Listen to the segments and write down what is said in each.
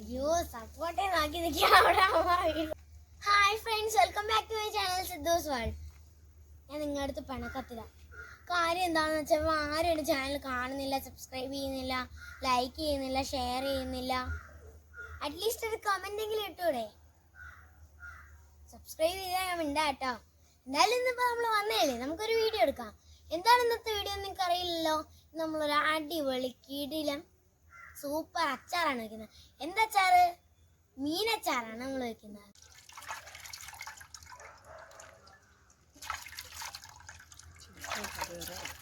അയ്യോ സപ്പോർട്ടേ അമ്മ hi friends welcome back to my channel Siddhos world ഞാൻ നിങ്ങളുടെ അടുത്ത് പണക്കത്തില്ല കാര്യം എന്താണെന്ന് വെച്ചാൽ ആരും എന്റെ ചാനൽ കാണുന്നില്ല സബ്സ്ക്രൈബ് ചെയ്യുന്നില്ല ലൈക്ക് ചെയ്യുന്നില്ല ഷെയർ ചെയ്യുന്നില്ല. അറ്റ്ലീസ്റ്റ് ഒരു കമന്റ് എങ്കിലും ഇട്ടൂടെ. സബ്സ്ക്രൈബ് ചെയ്താൽ ഞാൻ മിണ്ടാട്ടോ. എന്തായാലും ഇന്നിപ്പോൾ നമ്മൾ വന്നേലേ നമുക്കൊരു വീഡിയോ എടുക്കാം. എന്താണ് ഇന്നത്തെ വീഡിയോ നിങ്ങൾക്ക് അറിയില്ലല്ലോ നമ്മളൊരു അടിപൊളി കിടിലം സൂപ്പർ അച്ചാറാണ് വെക്കുന്നത്. എന്താ അച്ചാറ്? മീനച്ചാറാണ് നമ്മൾ വെക്കുന്നത്. ഇന്ന്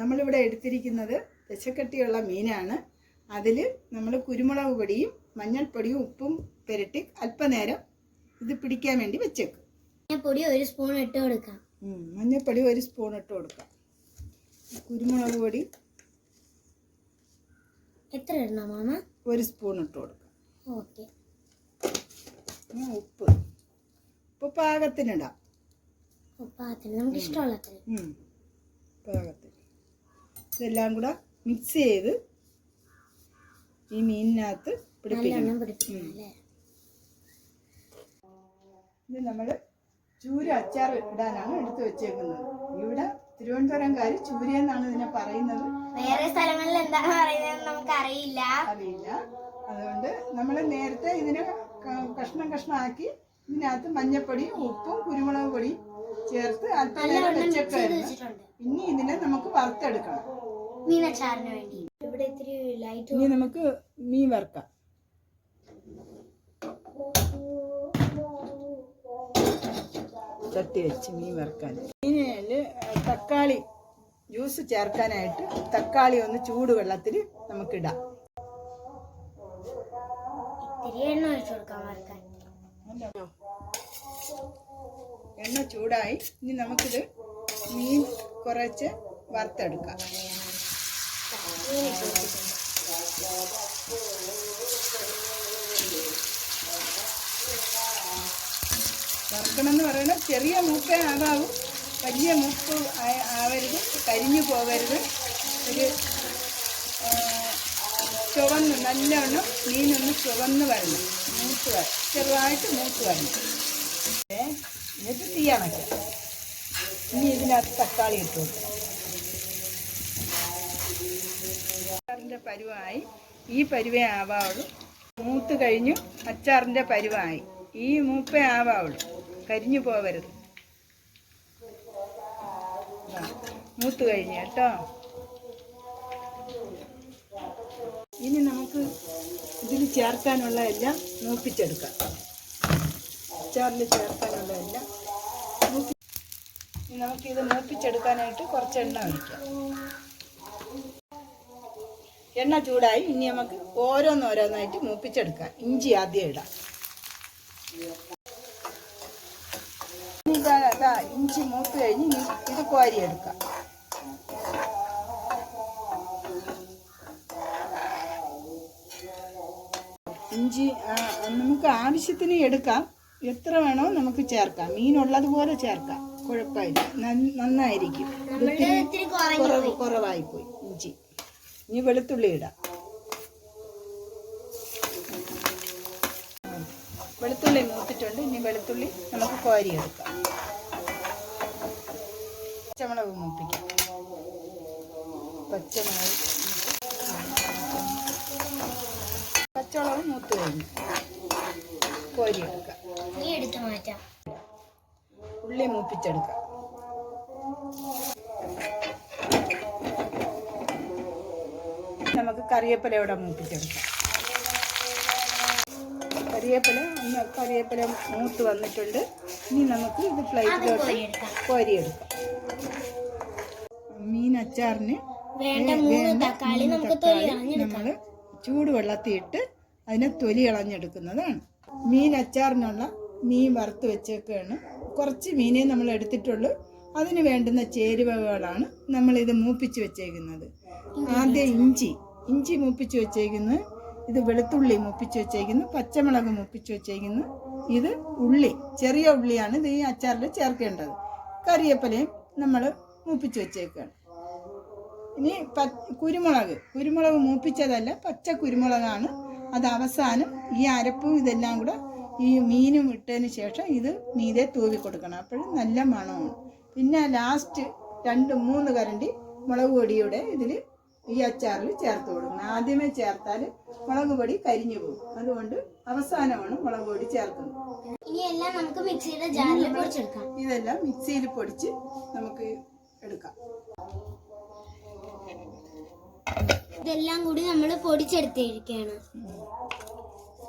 നമ്മളിവിടെ എടുത്തിരിക്കുന്നത് ദശക്കട്ടിയുള്ള മീനാണ്. അതിൽ നമ്മൾ കുരുമുളക് പൊടിയും മഞ്ഞൾപ്പൊടിയും ഉപ്പും പുരട്ടി അല്പനേരം ഇത് പിടിക്കാൻ വേണ്ടി വെച്ചേക്കും. മഞ്ഞൾപ്പൊടി പൊടി ഒരു സ്പൂൺ ഇട്ട് കൊടുക്കാം. മഞ്ഞൾപ്പൊടി ഒരു സ്പൂൺ ഇട്ട് കൊടുക്കാം. കുരുമുളക് പൊടി എത്ര ഇടണം മാമ? ഒരു സ്പൂൺ ഇട്ട് കൊടുക്കാം. ഓക്കെ. ഉപ്പ്. ഉപ്പ് പാകത്തിനിടാം. പാകത്തിന്. നമുക്ക് ഇഷ്ടമുള്ള പാകത്തിന്. ഇതെല്ലാം കൂടെ മിക്സ് ചെയ്ത് ഈ മീനിനകത്ത് പിടിപ്പിക്കണം. ഇത് നമ്മൾ ചൂര അച്ചാർ ഇടാനാണ് എടുത്തു വെച്ചേക്കുന്നത്. ഇവിടെ തിരുവനന്തപുരംകാർ ചൂര എന്നാണ് ഇതിനെ പറയുന്നത്. വേറെ സ്ഥലങ്ങളിൽ എന്താണ് പറയുന്നത് നമുക്ക് അറിയില്ല. അറിയില്ല അതുകൊണ്ട് നമ്മൾ നേരത്തെ ഇതിനെ കഷ്ണം കഷ്ണമാക്കി ഇതിനകത്ത് മഞ്ഞപ്പൊടിയും ഉപ്പും കുരുമുളക് പൊടിയും ചേർത്ത് അല്പം നേരം വെച്ചേക്കായിരുന്നു. ഇനി ഇതിനെ നമുക്ക് വറുത്തെടുക്കണം. മീനച്ചാറിന് വേണ്ടി. ഇവിടെ ഇത്തിരി ലൈറ്റ് ഇനി നമുക്ക് മീൻ വറുക്കാം. ചട്ടി വെച്ച് മീൻ വറുക്കാൻ. മീനിൽ തക്കാളി ജ്യൂസ് ചേർക്കാനായിട്ട് തക്കാളി ഒന്ന് ചൂടുവെള്ളത്തിൽ നമുക്കിടാം നമുക്ക് എണ്ണ ഒഴിച്ചു കൊടുക്കാം വറുക്കാൻ. എണ്ണ ചൂടായി. ഇനി നമുക്കിത് മീൻ കുറച്ച് വറുത്തെടുക്കാം. മീൻ ഇട്ട് കൊടുത്തിട്ടുണ്ട് വറുക്കണം പറയുന്നത് ചെറിയ മൂപ്പേ ആകാവും വലിയ മൂക്ക് ആവരുത് കരിഞ്ഞു പോകരുത്. ഒരു ചുവന്ന് നല്ലവണ്ണം മീനൊന്ന് ചുവന്ന് വരണം. മൂത്ത് വരണം. ചെറുതായിട്ട് മൂത്ത് വരണം. എന്നിട്ട് തീ അണയ്ക്കാം. ഇനി ഇതിനകത്ത് തക്കാളി ഇട്ടു കൊടുക്കാം. അച്ചാറിന്റെ പരുവായി. ഈ പരുവേ ആവാവുള്ളൂ. മൂത്ത് കഴിഞ്ഞു അച്ചാറിന്റെ പരുവായി. ഈ മൂപ്പേ ആവാവുള്ളൂ. കരിഞ്ഞു പോവരുത്. മൂത്ത് കഴിഞ്ഞു കേട്ടോ. ഇനി നമുക്ക് ഇതിൽ ചേർക്കാനുള്ള എല്ലാം മൂപ്പിച്ചെടുക്കാം. അച്ചാറിൽ ചേർക്കാനുള്ള എല്ലാം നമുക്കിത് മൂപ്പിച്ചെടുക്കാനായിട്ട് കുറച്ച് എണ്ണ ഒഴിക്കാം. എണ്ണ ചൂടായി ഇനി നമുക്ക് ഓരോന്നോരോന്നായിട്ട് മൂപ്പിച്ചെടുക്കാം. ഇഞ്ചി ആദ്യം ഇടാം. ഇനി ഇതാ ഇതാ ഇഞ്ചി മൂത്ത് കഴിഞ്ഞ് ഇനി ഇത് കോരിയെടുക്കാം ഇഞ്ചി ആ, നമുക്ക് ആവശ്യത്തിന് എടുക്കാം. എത്ര വേണോ നമുക്ക് ചേർക്കാം. മീനുള്ളതുപോലെ ചേർക്കാം. കുഴപ്പമില്ല. നന്ന- നന്നായിരിക്കും. കുറവ് കുറവായിപ്പോയി. ഇഞ്ചി. ഇനി വെളുത്തുള്ളി ഇടാം. വെളുത്തുള്ളി മൂത്തിട്ടുണ്ട്. ഇനി വെളുത്തുള്ളി നമുക്ക് കോരി എടുക്കാം പച്ചമുളക് മൂപ്പിക്കാം. പച്ചമുളക് പച്ചമുളക് മൂത്ത് കഴിഞ്ഞു. കോരി എടുക്കാം ഉള്ളി മൂപ്പിച്ചെടുക്കാം. നമുക്ക് കറിവേപ്പില ഇവിടെ മൂപ്പിച്ചെടുക്കാം. കറിവേപ്പില കറിവേപ്പില മൂത്ത് വന്നിട്ടുണ്ട്. ഇനി നമുക്ക് ഇത് പ്ലേറ്റിലോട്ട് കോരി എടുക്കാം മീൻ അച്ചാറിന് നമ്മൾ ചൂടുവെള്ളത്തിയിട്ട് അതിനെ തൊലി കളഞ്ഞെടുക്കുന്നതാണ്. മീൻ അച്ചാറിനുള്ള മീൻ വറുത്ത് വെച്ചേക്കാണ്. കുറച്ച് മീനേ നമ്മൾ എടുത്തിട്ടുള്ളൂ. അതിന് വേണ്ടുന്ന ചേരുവകളാണ് നമ്മളിത് മൂപ്പിച്ച് വെച്ചേക്കുന്നത്. ആദ്യം ഇഞ്ചി ഇഞ്ചി മൂപ്പിച്ച് വെച്ചേക്കുന്നു. ഇത് വെളുത്തുള്ളി മുപ്പിച്ച് വെച്ചേക്കുന്നു. പച്ചമുളക് മുപ്പിച്ച് വെച്ചേക്കുന്നു. ഇത് ഉള്ളി ചെറിയ ഉള്ളിയാണ് ഇത് ഈ അച്ചാറിൽ ചേർക്കേണ്ടത്. കറിവേപ്പിലയും നമ്മൾ മൂപ്പിച്ച് വെച്ചേക്കുകയാണ് ഇനി പ കുരുമുളക് കുരുമുളക് മൂപ്പിച്ചതല്ല പച്ച കുരുമുളകാണ്. അത് അവസാനം ഈ അരപ്പും ഇതെല്ലാം കൂടെ ഈ മീനും ഇട്ടതിന് ശേഷം ഇത് മീതെ തൂവി കൊടുക്കണം. അപ്പോഴും നല്ല മണമാണ്. പിന്നെ ലാസ്റ്റ് രണ്ട് മൂന്ന് കരണ്ടി മുളക് പൊടിയുടെ ഇതിൽ ഈ അച്ചാറിൽ ചേർത്ത് കൊടുക്കണം ആദ്യമേ ചേർത്താൽ മുളക് പൊടി കരിഞ്ഞു പോകും. അതുകൊണ്ട് അവസാനമാണ് മുളക് പൊടി ചേർക്കുന്നത്. നമുക്ക് മിക്സിയുടെ ജാറിൽ പൊടിച്ചെടുക്കാം. ഇതെല്ലാം മിക്സിയിൽ പൊടിച്ച് നമുക്ക് എടുക്കാം. ഇതെല്ലാം കൂടി നമ്മൾ പൊടിച്ചെടുത്തിരിക്കുകയാണ്.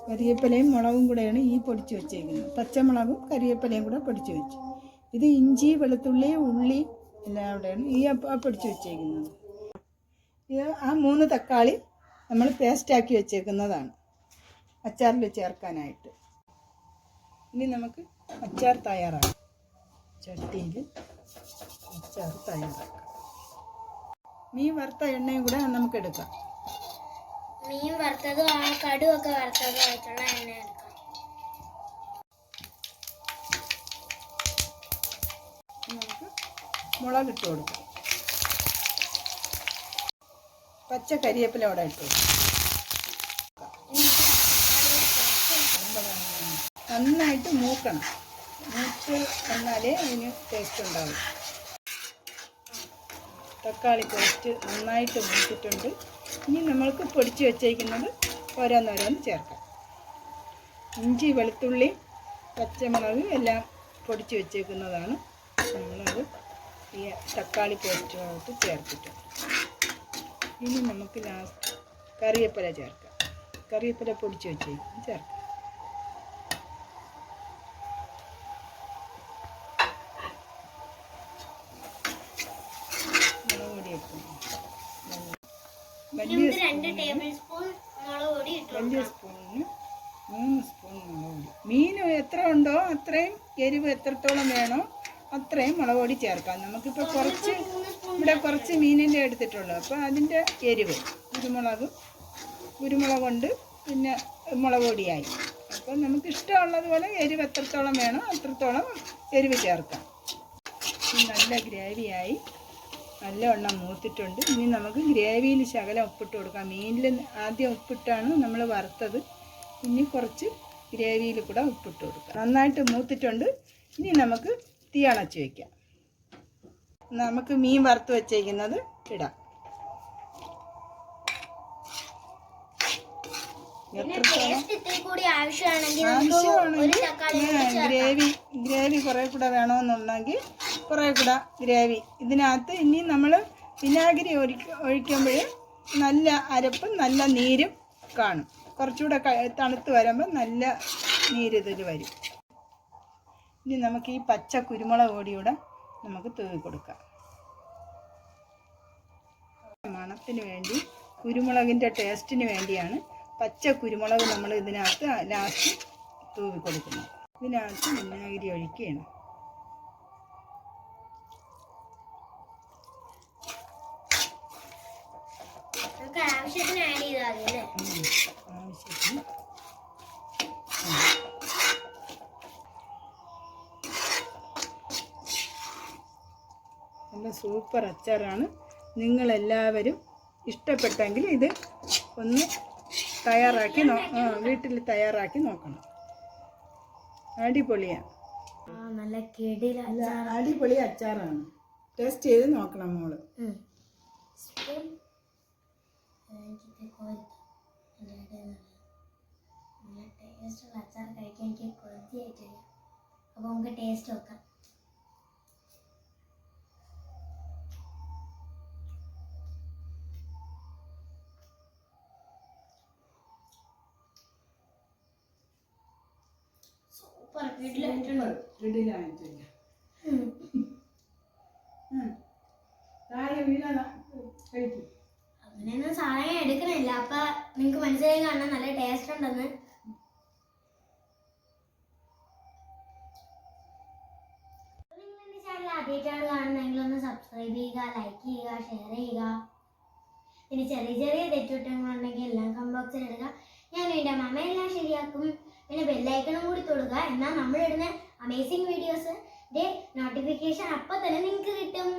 കരിവേപ്പിലയും മുളകും കൂടെയാണ് ഈ പൊടിച്ച് വെച്ചേക്കുന്നത്. പച്ചമുളകും കരിവേപ്പിലയും കൂടെ പൊടിച്ച് വെച്ചു. ഇത് ഇഞ്ചി വെളുത്തുള്ളി ഉള്ളി എല്ലാം അവിടെയാണ് ഈ പൊടിച്ച് വെച്ചേക്കുന്നത്. ആ മൂന്ന് തക്കാളി നമ്മൾ പേസ്റ്റാക്കി വെച്ചേക്കുന്നതാണ്. അച്ചാറിൽ ചേർക്കാനായിട്ട്. ഇനി നമുക്ക് അച്ചാർ തയ്യാറാക്കാം. ചട്ടിയിൽ അച്ചാർ തയ്യാറാക്കാം. മീൻ വറുത്ത എണ്ണയും കൂടെ നമുക്ക് എടുക്കാം. മീൻ വറുത്തതും ആ കടുവൊക്കെ വറുത്തതും ആയിട്ടുള്ള എണ്ണ എടുക്കാം. നമുക്ക് മുളകിട്ട് കൊടുക്കാം. പച്ച കരിയേപ്പില അവിടെ ഇട്ടു. നന്നായിട്ട് മൂക്കണം. മൂത്ത് വന്നാലേ അതിന് ടേസ്റ്റ് ഉണ്ടാവും തക്കാളി പേസ്റ്റ് നന്നായിട്ട് മൂത്തിട്ടുണ്ട്. ഇനി നമ്മൾക്ക് പൊടിച്ച് വെച്ചേക്കുന്നത് ഓരോന്നോരോന്ന് ചേർക്കാം. ഇഞ്ചി വെളുത്തുള്ളി പച്ചമുളക് എല്ലാം പൊടിച്ച് വെച്ചേക്കുന്നതാണ്. നമ്മളത് ഈ തക്കാളി പേസ്റ്റിനകത്ത് ചേർത്തിട്ടുണ്ട് ഇനി നമുക്ക് ലാസ്റ്റ് കറിവേപ്പില ചേർക്കാം. കറിവേപ്പില പൊടിച്ച് വെച്ചേക്കും. ചേർക്കാം. വലിയ സ്പൂണിന് മൂന്ന് സ്പൂൺ മുളകുപൊടി. മീൻ എത്ര ഉണ്ടോ അത്രയും എരിവ് എത്രത്തോളം വേണോ അത്രയും മുളകുപൊടി ചേർക്കാം. നമുക്കിപ്പോൾ കുറച്ച് ഇവിടെ കുറച്ച് മീനിന്റെ എടുത്തിട്ടുള്ളൂ. അപ്പോൾ അതിന്റെ എരിവ് കുരുമുളക് കുരുമുളകുണ്ട് പിന്നെ മുളക് പൊടിയായി. അപ്പോൾ നമുക്ക് ഇഷ്ടമുള്ളതുപോലെ എരിവ് എത്രത്തോളം വേണോ അത്രത്തോളം എരിവ് ചേർക്കാം. നല്ല ഗ്രേവിയായി നല്ലവണ്ണം മൂത്തിട്ടുണ്ട്. ഇനി നമുക്ക് ഗ്രേവിയിൽ ശകലം ഉപ്പിട്ട് കൊടുക്കാം. മീനിൽ ആദ്യം ഉപ്പിട്ടാണ് നമ്മൾ വറുത്തത്. ഇനി കുറച്ച് ഗ്രേവിയിൽ കൂടെ ഉപ്പിട്ട് കൊടുക്കാം. നന്നായിട്ട് മൂത്തിട്ടുണ്ട്. ഇനി നമുക്ക് തീ അണച്ച് വയ്ക്കാം നമുക്ക് മീൻ വറുത്ത് വെച്ചേക്കുന്നത് ഇടാം. ഗ്രേവി ഗ്രേവി കുറേ കൂടെ വേണമെന്നുണ്ടെങ്കിൽ കുറേ കൂടെ ഗ്രേവി. ഇതിനകത്ത് ഇനി നമ്മൾ വിനാഗിരി ഒഴിക്ക ഒഴിക്കുമ്പോൾ നല്ല അരപ്പും നല്ല നീരും കാണും. കുറച്ചുകൂടെ തണുത്ത് വരുമ്പോൾ നല്ല നീര് ഇതിൽ വരും. ഇനി നമുക്ക് ഈ പച്ച കുരുമുളക് പൊടിയൂടെ നമുക്ക് തൂങ്ങി കൊടുക്കാം മണത്തിന് വേണ്ടി കുരുമുളകിന്റെ ടേസ്റ്റിന് വേണ്ടിയാണ് പച്ച കുരുമുളക് നമ്മൾ ഇതിനകത്ത് ലാസ്റ്റ് തൂവി കൊടുക്കുന്നത് ഇതിനകത്ത് വിനാഗിരി ഒഴിക്കുകയാണ്. ആവശ്യത്തിന് ആവശ്യത്തിന്. നല്ല സൂപ്പർ അച്ചാറാണ് നിങ്ങളെല്ലാവരും ഇഷ്ടപ്പെട്ടെങ്കിൽ ഇത് ഒന്ന് തയ്യാറാക്കി നോ വീട്ടിൽ തയ്യാറാക്കി നോക്കണം. അടിപൊളിയാണ് അടിപൊളി അച്ചാറാണ്. ടേസ്റ്റ് ചെയ്ത് നോക്കണം മോൾ. ടേസ്റ്റുള്ള അച്ചാർ കഴിക്കാൻ എനിക്ക് കൊതിയായിട്ടില്ല. അപ്പോൾ നമുക്ക് ടേസ്റ്റ് നോക്കാം. ഇടിലായിട്ടില്ല താഴെ വീഴാണ് കഴിക്കും. അങ്ങനെയൊന്നും സാധനം എടുക്കണില്ല. അപ്പൊ നിങ്ങക്ക് മനസ്സിലായി കാണാൻ നല്ല ടേസ്റ്റ് ഉണ്ടെന്ന്. ചാനൽ ആദ്യമായിട്ടാണ് കാണുന്നതെങ്കിൽ ഒന്ന് സബ്സ്ക്രൈബ് ചെയ്യുക ലൈക്ക് ചെയ്യുക ഷെയർ ചെയ്യുക. പിന്നെ ചെറിയ ചെറിയ തെറ്റുകുറ്റങ്ങളുണ്ടെങ്കിൽ എല്ലാം കമന്റ് ബോക്സിൽ ഇടുക. ഞാൻ എന്റെ മമ്മയെല്ലാം എല്ലാം ശരിയാക്കും. പിന്നെ ബെല്ലൈക്കണും കൂടി തൊടുക എന്നാൽ നമ്മൾ ഇടുന്ന അമേസിങ് വീഡിയോസ് നോട്ടിഫിക്കേഷൻ അപ്പം തന്നെ നിങ്ങൾക്ക് കിട്ടും.